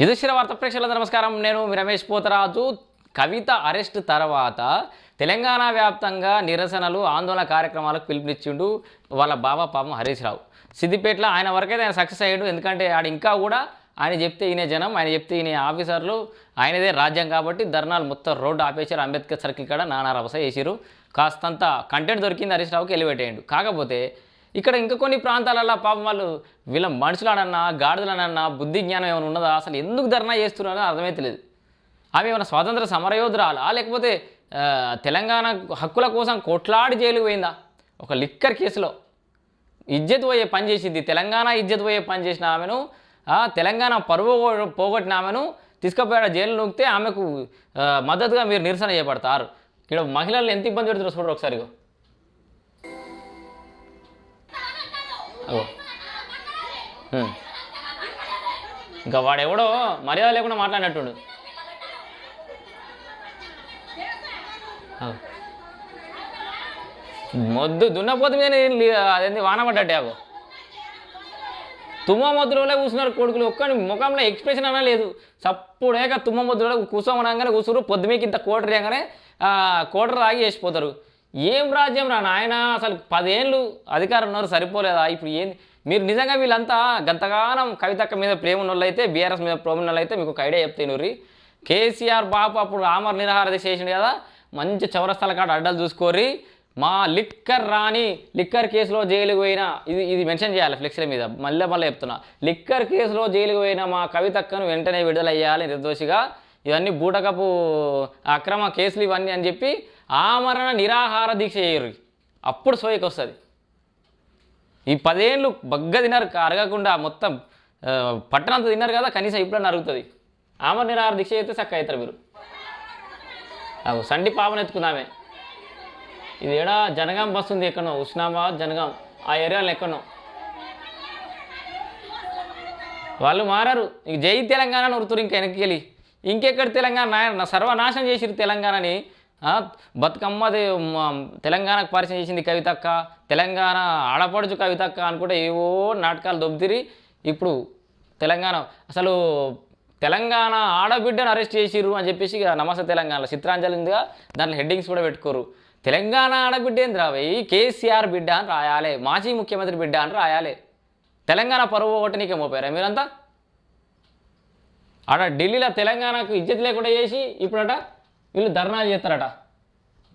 యుధిష్ఠిర వార్త ప్రేక్షకులకు నమస్కారం. నేను రమేష్ పోతరాజు. కవిత అరెస్ట్ తర్వాత తెలంగాణ వ్యాప్తంగా నిరసనలు ఆందోళన కార్యక్రమాలకు పిలుపునిచ్చిండు వాళ్ళ బాబా పాపం హరీష్ రావు. సిద్దిపేటలో ఆయన వరకైతే ఆయన సక్సెస్ అయ్యాడు. ఎందుకంటే ఆడ ఇంకా కూడా ఆయన చెప్తే ఈయన జనం ఆయన చెప్తే ఈయన ఆఫీసర్లు. ఆయనదే రాజ్యం కాబట్టి ధర్నాలు మొత్తం రోడ్డు ఆపేశారు. అంబేద్కర్ సర్కిల్ కాడ నానా రభస చేసిరు కాస్తంత కంటెంట్ దొరికింది హరీష్ రావుకి ఎలివేట్ కాకపోతే ఇక్కడ ఇంకా కొన్ని ప్రాంతాలలో పాపం వాళ్ళు వీళ్ళ మనుషులనన్నా గాడిదలనన్నా బుద్ధి జ్ఞానం ఏమైనా ఉన్నదా? అసలు ఎందుకు ధర్నా చేస్తున్నారో అర్థమైతలేదు ఆమె ఏమైనా స్వాతంత్ర సమరయోధురాలా? లేకపోతే తెలంగాణ హక్కుల కోసం కొట్లాడి జైలుకు పోయిందా? ఒక లిక్కర్ కేసులో. ఇజ్జత్ పోయే పని చేసింది. తెలంగాణ ఇజ్జత్ పోయే పని చేసిన ఆమెను తెలంగాణ పరువు పోగొట్టిన ఆమెను తీసుకుపోయాడు జైలు నూకితే ఆమెకు మద్దతుగా మీరు నిరసన చేపడతారు ఇక్కడ మహిళలు ఎంత ఇబ్బంది పెడుతున్నారు చూడరు ఒకసారి ఓ. ఇంకా వాడెవడో మర్యాద లేకుండా మాట్లాడినట్టుండు. మొద్దు దున్నపోతు మీద అదేంది వాన పడ్డట్టే అగో తుమ్మ మొద్దులోనే కూర్చున్నారు కొడుకులు. ఒక్కని ముఖంలో ఎక్స్ప్రెషన్ అన్నా లేదు. సప్పుడేక తుమ్మ మొద్దులో కూర్చోమనగానే కూర్చురు పొద్దు మీకు ఇంత కోటరు రేగానే కోటర్ ఆగి వేసిపోతారు. ఏం రాజ్యం రా నాయన? అసలు పదేళ్ళు అధికారం ఉన్నారు సరిపోలేదా? ఇప్పుడు ఏంది మీరు నిజంగా వీళ్ళంతా గంతగానం కవితక్క మీద ప్రేమ ఉన్న అయితే బీఆర్ఎస్ మీద ప్రేమ ఉన్న అయితే మీకు ఒక ఐడియా చెప్తే నూరి కేసీఆర్ బాబు అప్పుడు రామర్ నిరాహార దీక్ష చేసిండు కదా మంచి చౌరస్తాల కాడ అడ్డలు చూసుకోరి మా లిక్కర్ రాని లిక్కర్ కేసులో జైలుకు పోయిన ఇది ఇది మెన్షన్ చేయాలి ఫ్లెక్సీల మీద మళ్ళీ మళ్ళీ చెప్తున్నా. లిక్కర్ కేసులో జైలుకు పోయిన మా కవితక్కను వెంటనే విడుదల చేయాలి నిర్దోషిగా. ఇవన్నీ బూటకపు అక్రమ కేసులు ఇవన్నీ అని చెప్పి ఆమరణ నిరాహార దీక్ష చేయరు. అప్పుడు సోయకి వస్తుంది. ఈ పదేళ్ళు బగ్గ తిన్నారు అరగకుండా మొత్తం పట్టణంతో పట్టణంతా తిన్నారు కదా కనీసం ఇప్పుడన్నా అరుగుతుంది. ఆమరణ నిరాహార దీక్ష చేస్తే చక్క అవుతారు మీరు. సండి పాపను ఎత్తుకుందామే. ఇది ఏడా? జనగాం బస్ ఉంది ఎక్కడో ఉస్నాబాద్ జనగాం ఆ ఏరియాలో ఎక్కడో. వాళ్ళు మారారు. ఇక జై తెలంగాణ ఉరుతురు ఇంకా వెనక్కి వెళ్ళి. ఇంకెక్కడ తెలంగాణ? నాయ- సర్వనాశనం చేసిరు తెలంగాణని. బతుకమ్మది తెలంగాణకు పరిచయం చేసింది కవితక్క తెలంగాణ ఆడపడుచు కవితక్క అనుకుంటే ఏవో నాటకాలు దొబ్బితిరి. ఇప్పుడు తెలంగాణ అసలు తెలంగాణ ఆడబిడ్డను అరెస్ట్ చేసిర్రు అని చెప్పేసి ఇక నమస్తే తెలంగాణలో చిత్రాంజలిగా దాంట్లో హెడ్డింగ్స్ కూడా పెట్టుకోరు. తెలంగాణ ఆడబిడ్డ ఏంది రావయ్యి కేసీఆర్ బిడ్డ అని రాయాలి మాజీ ముఖ్యమంత్రి బిడ్డ అని రాయాలి. తెలంగాణ పరువు ఒకటి నీకే మోపారా మీరంతా? ఆడ ఢిల్లీలో తెలంగాణకు ఇజ్జత్ లేకుండా చేసి ఇప్పుడట వీళ్ళు ధర్నాలు చేస్తారట.